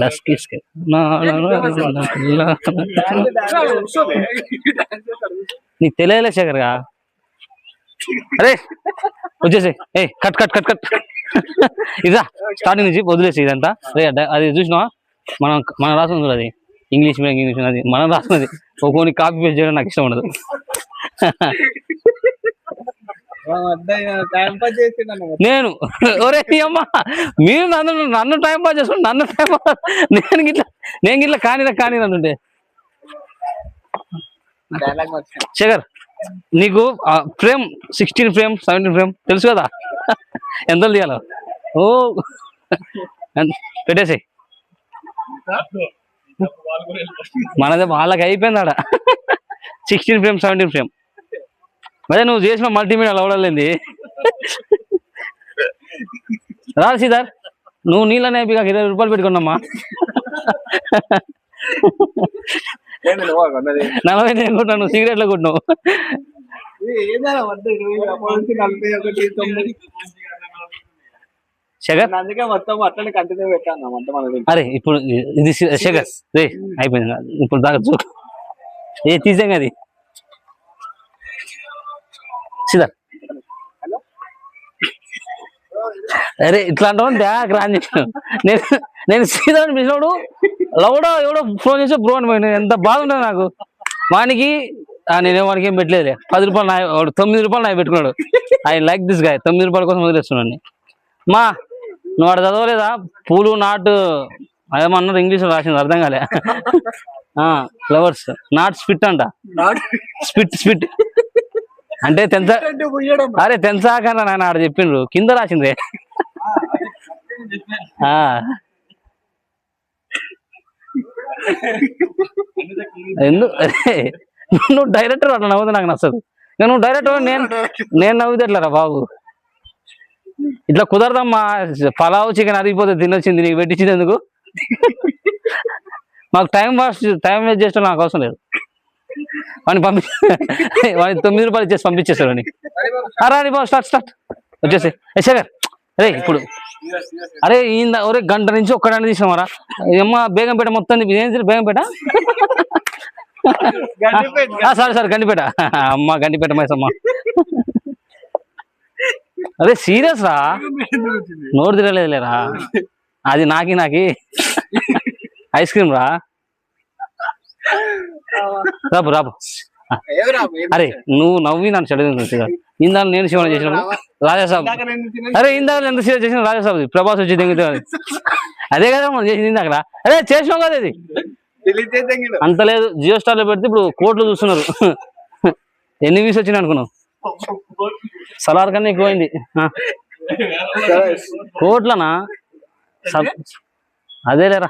Dusk ఇస్కే నా no no no నీకు తెలియలే శేఖర్గా అరే వచ్చేసి ఏ కట్ కట్ కట్ కట్. ఇదా స్టార్టింగ్ నుంచి వదిలేసి ఇదంతా. అదే అది చూసినావా? మనం మనం రాసుకుంది అది. ఇంగ్లీష్ మీడియం ఇంగ్లీష్ అది మనం రాసుకున్నది ఒక్కొని కాపీ పేస్ట్ చేయడం నాకు ఇష్టం ఉండదు. నేను ఒరే అమ్మ మీరు నన్ను నన్ను టైం పాస్ చేసుకుని నన్ను టైం పాస్ నేను గిట్లా నేను గిట్లా కానీరా కానీ డైలాగ్ వచ్చింది. శేఖర్ నీకు frame sixteen frame seventeen frame తెలుసు కదా? ఎంత తీయాలో? ఓ పెట్టేసి మనది వాళ్ళకి అయిపోయింది ఆడ సిక్స్టీన్ ఫ్రేమ్ సెవెంటీన్ ఫ్రేమ్ అదే నువ్వు చేసిన మల్టీమీడియా అవడలేంది రా సీతార్ నువ్వు నీళ్ళనే ఇక ఇరవై రూపాయలు పెట్టుకున్నామ్మా. నలభై నేను కొట్టినా నువ్వు సిగరెట్లు కొట్టినావు. అందుకే మొత్తం అట్లనే కంటిన్యూ పెట్టాను అరే ఇప్పుడు ఇది శే- శేఖర్ రే అయిపోయింది. ఇప్పుడు దాకా చూ ఏ తీసాం అది. సిద్ధర్ అరే ఇట్లా అంటావు? బ్యాగ్ రాని నేను నేను సీదాని పిలిచినప్పుడు లవడో ఎవడో ఫోన్ చేసి బ్రో అని పోయినా. ఎంత బాధ ఉంటుంది నాకు. వానికి నేనే వానికి ఏం పెట్టలేదు పది రూపాయలు నా వాడు తొమ్మిది రూపాయలు నా పెట్టుకున్నాడు. I like this guy. తొమ్మిది రూపాయల కోసం వదిలేస్తున్నాను మా నువ్వు వాడు చదవలేదా? పూలు నాటు అదేమన్నారు ఇంగ్లీష్ రాసింది అర్థం కాలే. ఫ్లవర్స్ నాట్ స్పిట్ అంట. Spit spit. అంటే తెంచ అరే తెంచాకన్నా నాయన ఆడ చెప్పిండ్రు. కింద రాసిందే. ఆ. ఎందు అరే, నువ్వు డైరెక్టర్ అట్లా నవ్వుతా నాకు నచ్చదు. నువ్వు డైరెక్టర్ నేను నేను నవ్వుతే ఎట్లారా బాబు? ఇట్లా కుదరదమ్మా. పలావ్ చికెన్ అరిగిపోతే తినొచ్చింది నీకు పెట్టించింది ఎందుకు? మాకు టైం పాస్ టైం వేస్ట్ చేసిన నాకు అవసరం లేదు. వాడిని పంపి వాడిని తొమ్మిది రూపాయలు ఇచ్చేసి పంపించేశారు అని అరే బాబు స్టార్ట్ స్టార్ట్. వచ్చేసి. శేఖర్ అరే ఇప్పుడు. అరే ఈయన ఒరే గంట నుంచి ఒక్కడాన్ని తీసినామరా అమ్మ బేగంపేట మొత్తం ఏం తిరిగి బేగంపేట? సరే సరే గండిపేట. అమ్మ గండిపేట మైసమ్మ. అరే సీరియస్ రా. నోరు తిరగలేదు లేరా అది నాకి నాకి. ఐస్ క్రీమ్ రా. రాపు రాపు. అరే నువ్వు నవ్వి నన్ను చెడు ఇందాక నేను శివన చేసినప్పుడు రాజాసాబ్ అరే ఇందాక ఎంత సీరియస్ చేసిన రాజాసాబ్ ప్రభాస్ వచ్చి దిగుతా అదే కదా మనం చేసింది ఇందాక అరే చేసినాం కదా ఇది. అంత లేదు. జియో స్టార్లో పెడితే ఇప్పుడు కోట్లు చూస్తున్నారు. ఎన్ని వ్యూస్ వచ్చినాయి అనుకున్నావు? సలార్ కన్నా ఎక్కువైంది. కోట్లనా? సబ్ అదే లేరా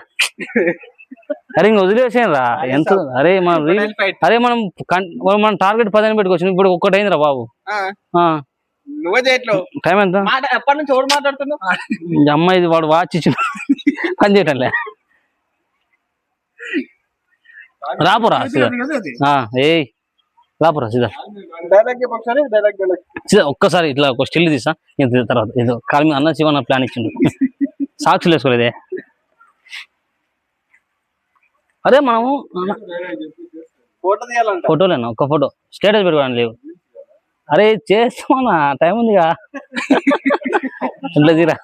అరే ఇంక వదిలేసాను రా ఎంత అరే మనం అరే మనం మనం టార్గెట్ పదని పెట్టుకోవచ్చు ఇప్పుడు ఒక్కటి అయిందిరా బాబు. ఆ, నువ్వే చేయట్లేవు. టైం ఎంత? ఎప్పటి నుంచి ఓడి మాట్లాడుతున్నావు? అమ్మాయి వాడు వాచ్ ఇచ్చిన పని చేయటంలే. రాపురా ఏయ్ రాపురా సీదా ఒక్కసారి ఇట్లా ఒక స్టిల్ తీసా. తర్వాత ఏదో కాలు మీద అన్న శివన్న ప్లాన్ ఇచ్చిండు. సాక్షులు వేసుకోలేదే. అరే మనము ఫోటో ఫోటోలేనా? ఒక్క ఫోటో. స్టేటస్ పెట్టుకోవడానికి లేవు. అరే చేస్తామన్నా టైం ఉందిగా. ఇట్లా తీరా.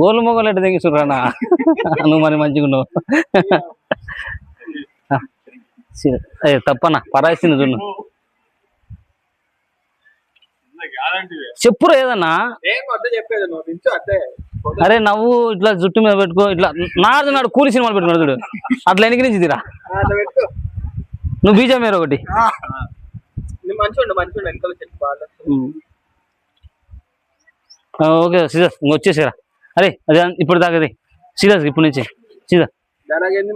గోలు మొగలు ఎట్ట తెగిస్తున్నా నువ్వు మరి మంచిగా ఉన్నావు. తప్పనా పరాయిస్తుంది చూడు చెప్పురా ఏదన్నా? ఏం వద్ద చెప్పేది నువ్వు నించు అట్టే అరే నవ్వు ఇట్లా జుట్టు మీద పెట్టుకో ఇట్లా నాడు నాడు కూలి సినిమాలు పెట్టుకున్నాడు చూడు. అట్లా ఎనికి నుంచి తీరా. నువ్వు బీజం మీరు ఒకటి. ఓకే ఇంక వచ్చేసారా అరే అదే ఇప్పుడు దాకా సీరియస్ ఇప్పుడు నుంచి.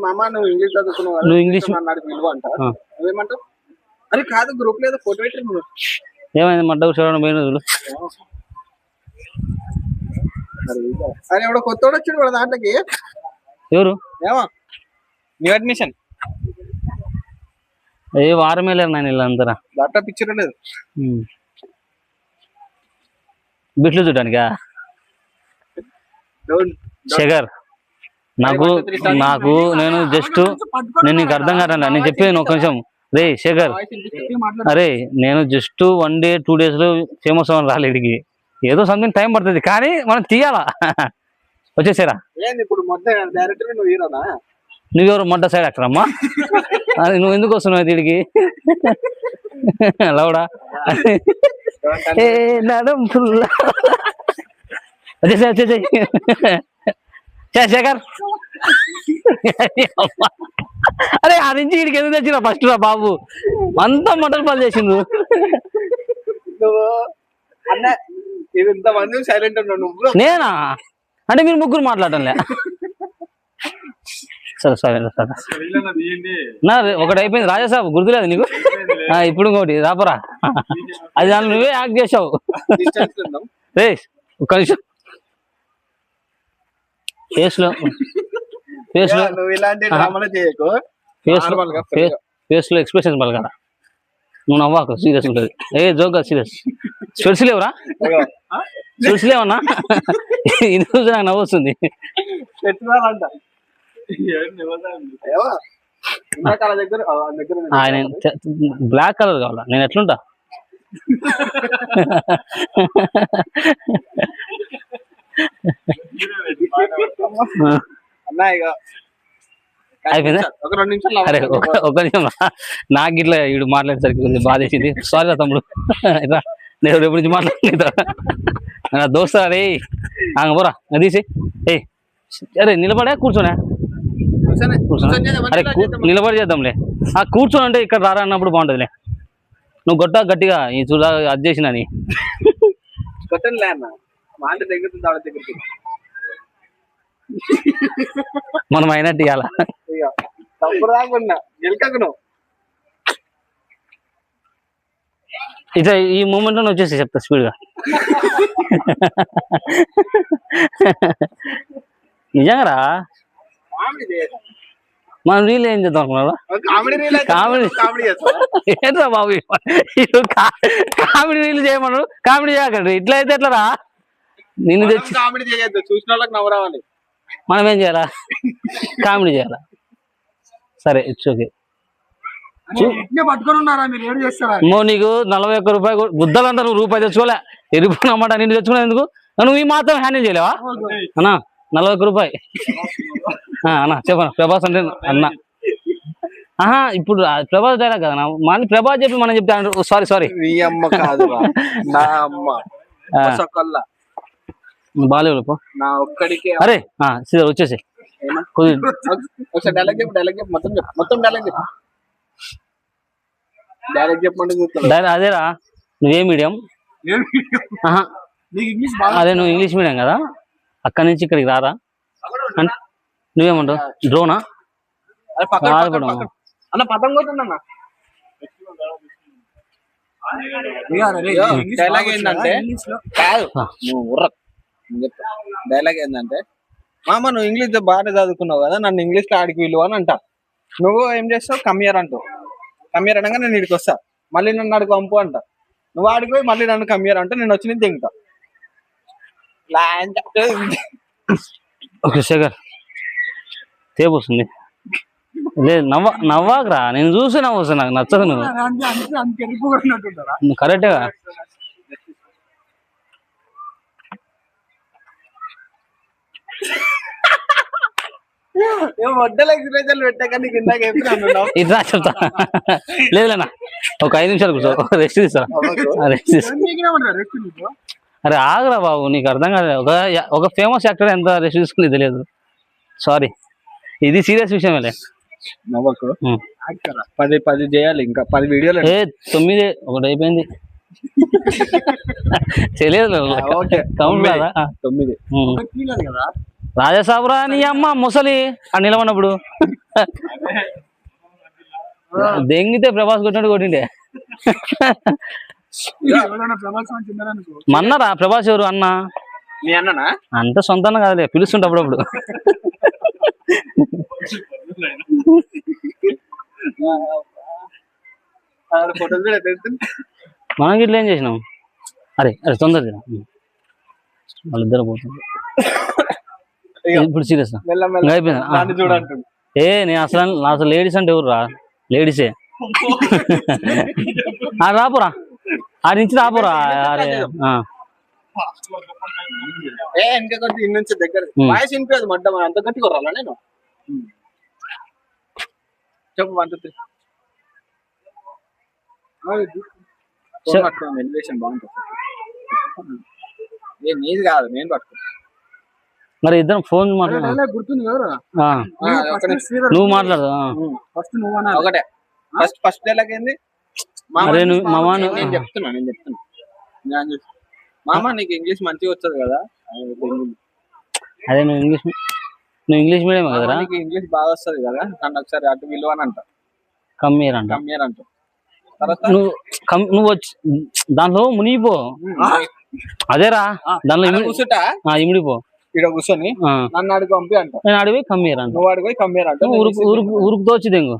మామ నువ్వు ఇంగ్లీష్ చదువుకున్నావు నువ్వు ఇంగ్లీష్ అన్నాడు అరే కాదు గ్రూప్లో ఏదో ఫోటో పెట్టి నువ్వు. ఏమైంది మడ్డ చూడడం పోయిన ఎవడో కొత్త వచ్చాడు వాడు దాంట్లోకి. ఎవరు? ఏమో. New admission. ఏ వారమే లేరు నేను వీళ్ళందరూ. దాంట్లో పిక్చర్ లేదు. బిట్లు చూడడానికా? శేఖర్ నాకు నాకు నేను జస్ట్ నేను నీకు అర్థం కావట్లే నేను చెప్పేది ఒక నిమిషం రే శేఖర్. అరే నేను జస్ట్ వన్ డే టూ డేస్లో ఫేమస్ అవ్వని రాలే ఇడికి ఏదో సంథింగ్ టైం పడుతుంది కానీ మనం తీయాలా? వచ్చేసారా. నువ్వెవరు మొట్ట సైడ్ యాక్టర్ అమ్మా? అది నువ్వు ఎందుకు వస్తున్నావు దీనికి లౌడా? ఏ నడం ఫుల్ వచ్చేసా వచ్చేసాయి. శేఖర్. అరే ఆ నుంచి ఇడికి ఎందుకు తెచ్చినా ఫస్ట్ రా బాబు. అంతా మొట్టలు పాలు చేసిండు. అన్న ఇంతమంది సైలెంట్ ఉన్నావు నువ్వు? నేనా? అంటే మీరు ముగ్గురు మాట్లాడటంలే. సరే సరే సరే నా ఒకటి అయిపోయింది. రాజాసాబు గుర్తులేదు నీకు? ఆ, ఇప్పుడు ఇంకోటి రాపరా. అది దాన్ని నువ్వే యాక్ట్ చేసావు. డిస్టెన్స్ ఉందాం? రే ఒక్క నిమిషం. ఫేస్లో. ఫేస్లో నువ్వు ఇలాంటి డ్రామాలు చేయకు. ఫేస్. ఫేస్లో ఎక్స్ప్రెషన్ పలకరా నువ్వు నవ్వాకు సీరియస్ ఉంటుంది. ఏ జోక్ సీరియస్ స్పెట్స్ లేవురా స్పెట్స్ లేవన్నా ఇది చూసి నాకు నవ్వు వస్తుంది. ఆయన బ్లాక్ కలర్ కావాలా? నేను ఎట్లుంటా? అయిపోయిందా? ఒక అరే నిమిషం రా. నాకు ఇట్లా ఇడు మాట్లాడేసరికి కొంచెం బాధ వేసింది. సారీ రా తమ్ముడు. ఇట్లా నేను రేపు నుంచి మాట్లాడలేదు నా దోస్త అరే ఆగ పోరా. తీసి. ఏ అరే నిలబడే? కూర్చోనే? కూర్చోనే. అరే. నిలబడి చేద్దాంలే. ఆ కూర్చొని అంటే ఇక్కడ రారా అన్నప్పుడు బాగుంటుందిలే. నువ్వు గొట్ట గట్టిగా ఈ చూడా అది చేసినని కొట్టను మనం అయినట్టు ఇవ్వాలా ఇట్లా ఈ మూమెంట్లో వచ్చేసి చెప్తా స్పీడ్గా నిజంగా. మనం రీల్ ఏం చేద్దాం కామెడీ ఏంట్రా బాబు? కామెడీ రీల్ చేయమను. కామెడీ చేయకండి. ఇట్లా అయితే ఎట్లా రా నిన్ను తెచ్చి కామెడీ చేయొద్దు. చూసిన వాళ్ళకి నవ్వు రావాలి. మనం ఏం చేయాలా? కామెడీ చేయాలా? సరే ఇట్స్ ఓకే. పట్టుకొని ఉన్నారా? మీరు ఏడు చేస్తారా? అమ్మో నీకు నలభై ఒక్క రూపాయి గుద్దలంతా నువ్వు రూపాయి తెచ్చుకోలే. ఎరుపునమాట నేను తెచ్చుకునేందుకు నువ్వు ఈ మాత్రం హ్యాండిల్ చేయలేవా? అన్నా నలభై ఒక్క రూపాయి. ఆ, అన్నా చెప్పనా? ప్రభాస్ అంటే అన్న. ఆహా ఇప్పుడు ప్రభాస్ డైలాగ్ కదా. మళ్ళీ ప్రభాస్ చెప్పి మనం చెప్తే సారీ సారీ నీ అమ్మ కాదురా. నా అమ్మ. పో. నా ఒక్కడికే అరే ఆ, సీదా వచ్చేసి డైలాగ్ చెప్పు డైలాగ్ చెప్పు మొత్తం చెప్పు మొత్తం డైలాగ్ చెప్పు. డైలాగ్ చెప్పమంటే అదేరా నువ్వే మీడియం ఆహా. నీకు ఇంగ్లీష్ అదే నువ్వు ఇంగ్లీష్ మీడియం కదా? అక్కడి నుంచి ఇక్కడికి రారా? నువ్వేమంటావు? డ్రోనా. అన్న పదం కొట్టుందన్న డైలాగ్ ఏంటంటే కాదు. నువ్వు ఉర్ర డైలాగ్ ఏంటంటే మామ నువ్వు ఇంగ్లీష్ బాగా చదువుకున్నావు కదా నన్ను ఇంగ్లీష్లో ఆడికి విలువ అని అంట. నువ్వు ఏం చేస్తావు? కమ్మియర్ అంటావు కమ్మియర్ అనగా నేను ఇడికి వస్తా. మళ్ళీ నన్ను ఆడికి పంపు అంట. నువ్వు ఆడికి పోయి మళ్ళీ నన్ను కమ్మియర్ అంటే నేను వచ్చి లాంచ్ ఓకే శేఖర్. తేపు వస్తుంది. లేదు నవ్వ నవ్వాకరా. నేను చూసి నవ్వు నాకు నచ్చదు నువ్వు. నువ్వు కరెక్టేగా వడ్డల ఎక్స్ప్రెషన్ పెట్టాక నీకు ఇందాక చెప్పినాను ఇట్లా చెప్తా. లేదులేనా ఒక ఐదు నిమిషాలు కూర్చో రెస్ట్ తీస్తారా రెస్ట్ తీస్తా అరే ఆగరా బాబు నీకు అర్థం కాదు. ఒక ఒక ఫేమస్ యాక్టర్ ఎంత రెస్ట్ తీసుకుని తెలియదు. సారీ ఇది సీరియస్ విషయమేలే. నవ్వకు. పది పది చేయాలి ఇంకా. పది వీడియోలు ఏ తొమ్మిది ఒకటి అయిపోయింది. తెలియదు కౌంట్ కదా తొమ్మిది. ఉం. రాజసాబురా నీ అమ్మ ముసలి ఆ నిలవన్నప్పుడు దెంగితే ప్రభాస్ కొట్టినట్టు కొట్టిండే. మన్నరా? ప్రభాస్ ఎవరు? అన్న. మీ అన్ననా? అంత సొంతంగా కాదులే పిలుస్తుంటే అప్పుడప్పుడు. మనం ఇట్లా ఏం చేసినాం? అరే అరే తొందరగా వాళ్ళిద్దరు పోతుంది. ఇప్పుడు సీరియస్ ఏ నేను అసలు అసలు లేడీస్ అంటే ఎవరు రా లేడీసే ఆ రాపురా. ఆ నుంచి రాపురా. చెప్పు వన్ టూ త్రీ. బాగుంటుంది. ఏ నీది కాదు నేను పట్టుకో మరి ఇద్దరం ఫోన్ మాట్లాడు గుర్తుంది ఎవరు ఆ, నువ్వు మాట్లాడు ఆ. ఫస్ట్ నువ్వు ఒకటే. ఫస్ట్ ఫస్ట్ డైలాగ్ ఏంది? అరే నువ్వు- మామ నేను- నువ్వు- నేను చెప్తున్నా నేను చెప్తున్నా. నేను చెప్తున్నా. మామ నీకు ఇంగ్లీష్ మంచిగా వచ్చదు కదా? అదే నువ్వు ఇంగ్లీష్ నువ్వు ఇంగ్లీష్ మీడియం మామ కదరా? నీకు ఇంగ్లీష్ బాగా వస్తది కదా? నన్ను ఒకసారి అటు విలువ అని అంట. కమ్మీర్ అంట. కమ్మియర్ అంట. తర్వాత? నువ్వు కమ్- నువ్వు వచ్చి దాంట్లో మునిగిపో. అదేరా దాంట్లో ఇమిడిపో. ఇక్కడ కూర్చొని. నన్ను అడిగి పంపి అంట. నేను అడిగి కమ్మీర్ అంట నువ్వు అడిగి కమ్మియర్ అంట ఉరుకు ఉరుకు ఉరుకు దెంగు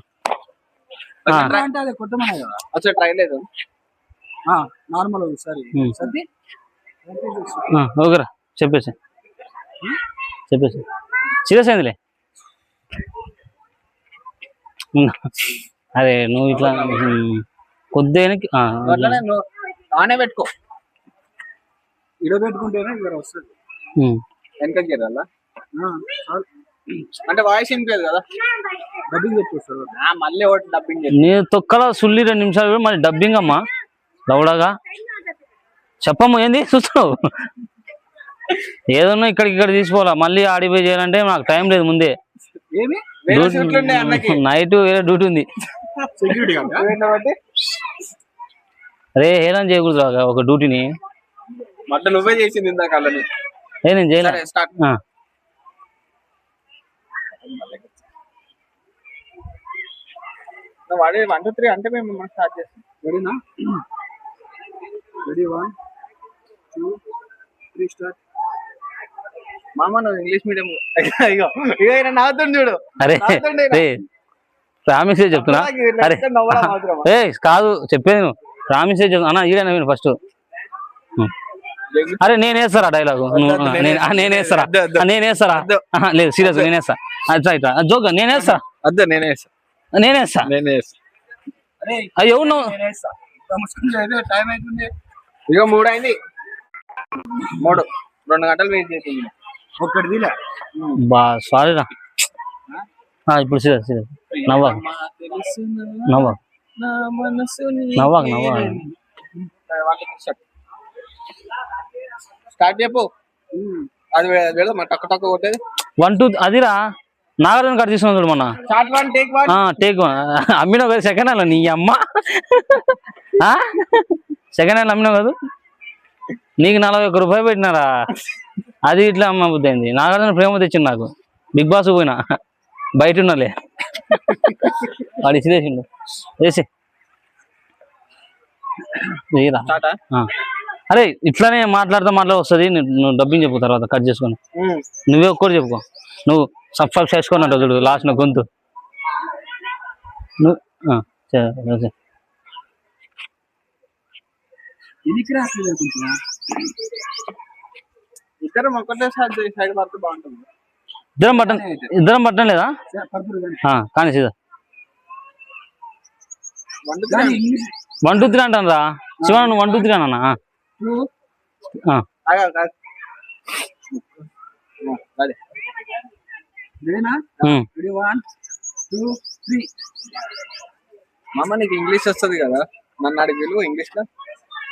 ట్రై లేదు. నార్మల్ ఒకసారి. సర్ది. ఓకేరా చెప్పేసి. చెప్పేసి. సీరియస్ అయిందిలే. అదే నువ్వు ఇట్లా ఉమ్, కొద్దిగా వెనక్కి- ఆ, అట్లనే నువ్వు ఆనే పెట్టుకో. ఇడ పెట్టుకుంటేనే ఇక్కడ వస్తుంది. వెనకకి చాలు. అంటే వాయిస్ వినిపించదు కదా? డబ్బింగ్ చెప్పేస్తారు మళ్ళీ ఒకటి డబ్బింగ్ చేసి నీ తొక్కల సుల్లి రెండు నిమిషాలు కూడా మరి డబ్బింగ్ అమ్మా. లౌడగా. చెప్పమ్మ ఏంది? చూస్తున్నావు ఏదన్నా ఇక్కడికి ఇక్కడ తీసుకోవాలా? మళ్ళీ ఆడిపోయి చేయాలంటే నాకు టైం లేదు ముందే. ఏమి? వేరే సీట్లు ఉండే అన్నకి. నైట్ వేరే డ్యూటీ ఉంది. అరే హేళన చేయకూడదు ఒక డ్యూటీని. మట్ట నువ్వే చేసింది ఇందాక వాళ్ళని. ఏ నేను చేయలే. సరే స్టార్ట్ ఆ, నువ్వు వాడే వన్ టూ త్రీ అంటే మేము స్టార్ట్ చేస్తాం. రెడీనా ready one two three start మామ నువ్వు ఇంగ్లీష్ మీడియం ఇగో ఇగో ఈయన నవ్వుతుంది చూడు. అరే ప్రామిసే చెప్తున్నా. అరే కాదు చెప్పేది నువ్వు. ప్రామిసే చెప్తున్నా. అన్న ఈడే నవ్విన ఫస్ట్ అరే నేను వేస్తారా డైలాగ్ వద్దు, నేనే- నేను వేస్తారా వద్దు, వద్దు. ఆ, నేను వేస్తారా? వద్దు. ఆహా, లేదు సీరియస్ నేను వేస్తా. అట్లా ఇట్లా. జోక్ నేను వేస్తా? అద్దు నేనే వేస్తా. నేను వేస్తా? నేనే వేస్తా. అరే అయ్యో ఇగో మూడు అయింది. మూడు. రెండు గంటలు వెయిట్ చేసింది. ఒక్కటి బా సారీ రా. ఆ, ఇప్పుడు సీరియస్ సీరియస్ స్టార్ట్ చెప్పు. అది వెళదాం టక్ టక్ కొట్టేది. వన్ టూ అదిరా. నాగార్జున కట్ తీసుకున్నాం చూడు మొన్న. Start one take one. Take అమ్మినావు కదా సెకండ్ హ్యాండ్ నీ అమ్మ. సెకండ్ హ్యాండ్ అమ్మినావు కదా. నీకు నలభై ఒక్క రూపాయలు పెట్టినారా? అది ఇట్లా అమ్మ బుద్ధి అయింది. నాగార్జున ప్రేమ తెచ్చిండు నాకు. బిగ్ బాస్ పోయినా. బయట ఉన్నలే. వాడు వేసి వేయరా స్టార్ట్? ఆ. అరే ఇట్లానే మాట్లాడుతూ మాట్లాడ వస్తుంది నువ్వు డబ్బింగ్ చెప్పు తర్వాత కట్ చేసుకొని. నువ్వే ఒక్కటి చెప్పుకో నువ్వు సబ్స్క్రైబ్ చేసుకున్నట్టు చూడు లాస్ట్ నా గొంతు. నువ్వు ఇద్దరం సైడ్ పడితే బాగుంటుంది. ఇద్దరం లేదా? కానీ. సీదా. వన్ టూ త్రీ అంటాను రా శివ నువ్వు వన్ టూ త్రీ అన్నా మామ నీకు ఇంగ్లీష్ వస్తుంది కదా? నన్ను అడిగి విలువ ఇంగ్లీష్లో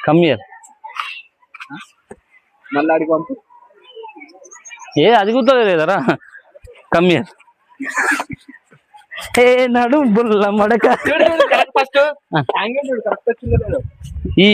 కమ్మియర్ మళ్ళీ అడిగి పంపు. ఏ అది గుర్తులేదు లేదరా కమ్మియర్ ఏ నడు బుల్ల మడక. ఫస్ట్ ఈ